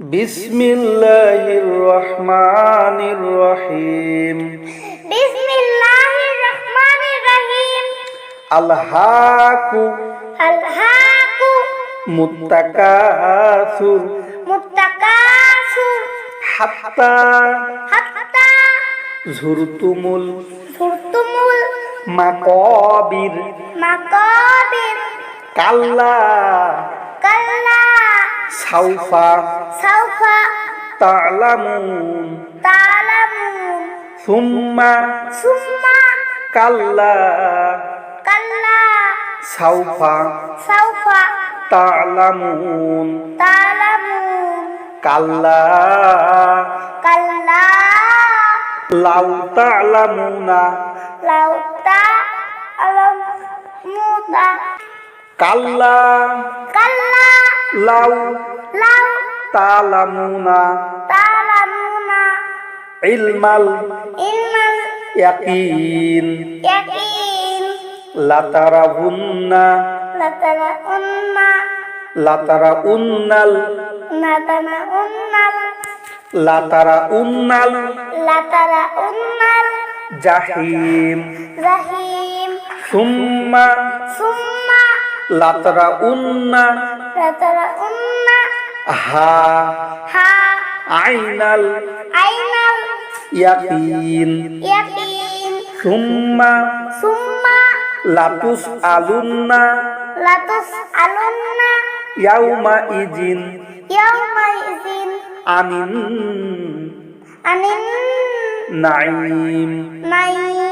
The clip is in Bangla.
বিসমিল্লাহির রহমানির রহিম। বিসমিল্লাহির রহমানির রহিম। আলহাকু আলহাকু মুত্তাকাসুর। কাল্লা। সাউফা। সাউফা। তালামুন। তালামুন। সুম্মা। সুম্মা। কাল্লা। কাল্লা। সাউফা। সাউফা। কাল্লা। কাল্লা। লাউ লাউ তালামুনা তালামুনা ইলমাল ইলমাল ইয়াকিন ইয়াকিন লাতারাহুন্না লাতারাহুন্না লাতারাহুন্নাল লাতারাহুন্নাল লাতারাহুন্নাল লাতারাহুন্নাল জাহিম জাহিম সুম্মা সুম্মা লাতরা উন্না লাতরা উন্না হা হা আইনাল আইনাল ইয়াকিন ইয়াকিন সুম্মা সুম্মা লাতুস আলুন্না লাতুস আলুন্না ইয়াউমা ইজিন ইয়াউমা ইজিন আমিন আনিন নাইম নাইম